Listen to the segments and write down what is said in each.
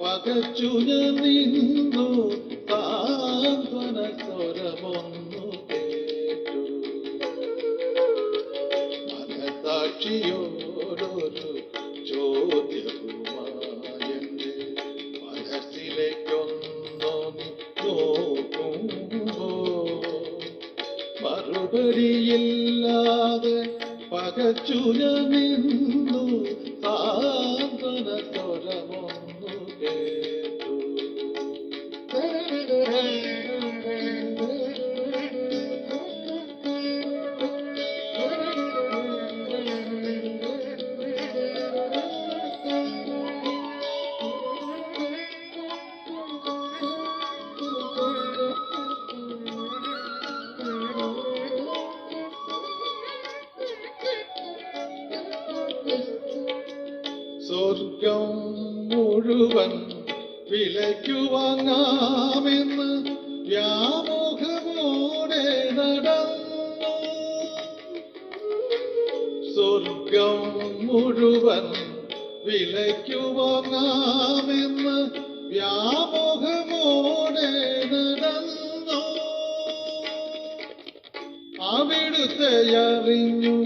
പകച്ചു ഞാൻ നിന്നു സാന്ത്വന സ്വരമൊന്നു മനസാക്ഷിയോടൊരു ചോദ്യവുമായെന്റെ മനസ്സിലേക്കൊന്നു നോക്കുമ്പോ മറുപടിയില്ലാതെ പകച്ചു ഞാൻ നിന്നു സാന്ത്വന സ്വർഗം മുഴുവൻ വിലയ്ക്കു വാങ്ങാമെന്ന് വ്യാമോഹമോടെ നടന്നു. സ്വർഗം മുഴുവൻ വിലയ്ക്കു വാങ്ങാമെന്ന് വ്യാമോഹമോടെ നടന്നു. അവിടുത്തെ അറിഞ്ഞു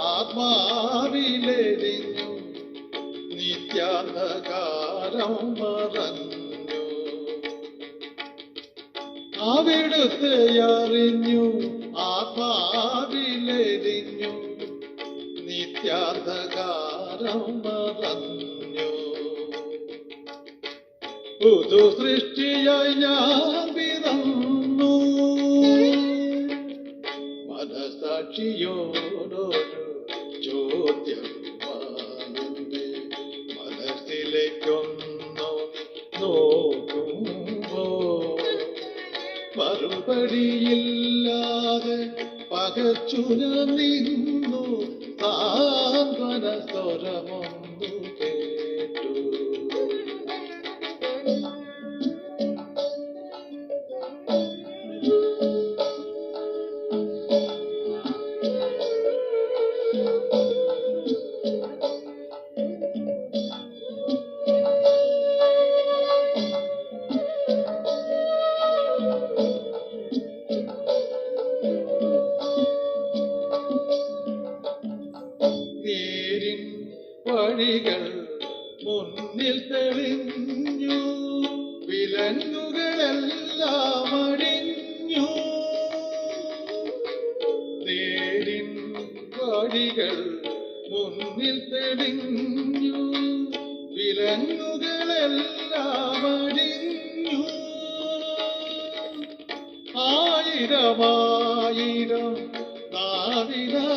ആത്മാവിലെരിഞ്ഞു നിത്യാന്ധകാരം മറഞ്ഞു അവിടുത്തെ അറിഞ്ഞു ആത്മാവിലെരിഞ്ഞു പുതു സൃഷ്ടിയായി ഞാൻ പിറന്നു. മനസാക്ഷിയോടൊരു മറുപടിയില്ലാതെ പകച്ചു ഞാൻ നിന്നു സ്വരമൊന്നു കേട്ടു നേരിൻ വഴികൾ മുന്നിൽ തെളിഞ്ഞു. വിലങ്ങുകളെല്ലാം അടിഞ്ഞു. നേരിൻ വഴികൾ മുന്നിൽ തെളിഞ്ഞു. വിലങ്ങുകളെല്ലാം അടിഞ്ഞു. ആയിരമായിരം നാവിനാലൊരിക്കലും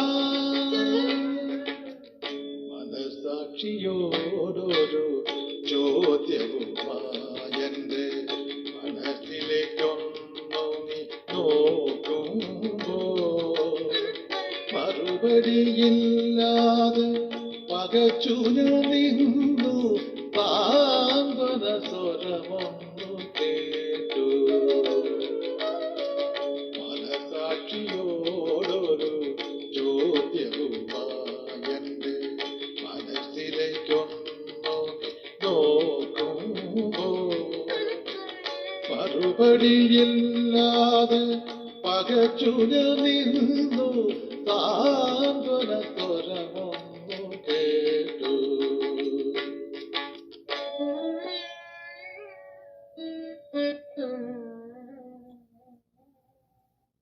മറുപടിയില്ലാതെ പകച്ചു നിന്നു. പാമ്പന സ്വരമൊന്നു കേട്ടു. മനസാക്ഷിയോടൊരു ചോദ്യവുമായന്റെ മനസ്സിലേക്കൊന്നു നോക്കുമ്പോ മറുപടിയില്ലാതെ പകച്ചു നിന്നു. तान बोला कोरा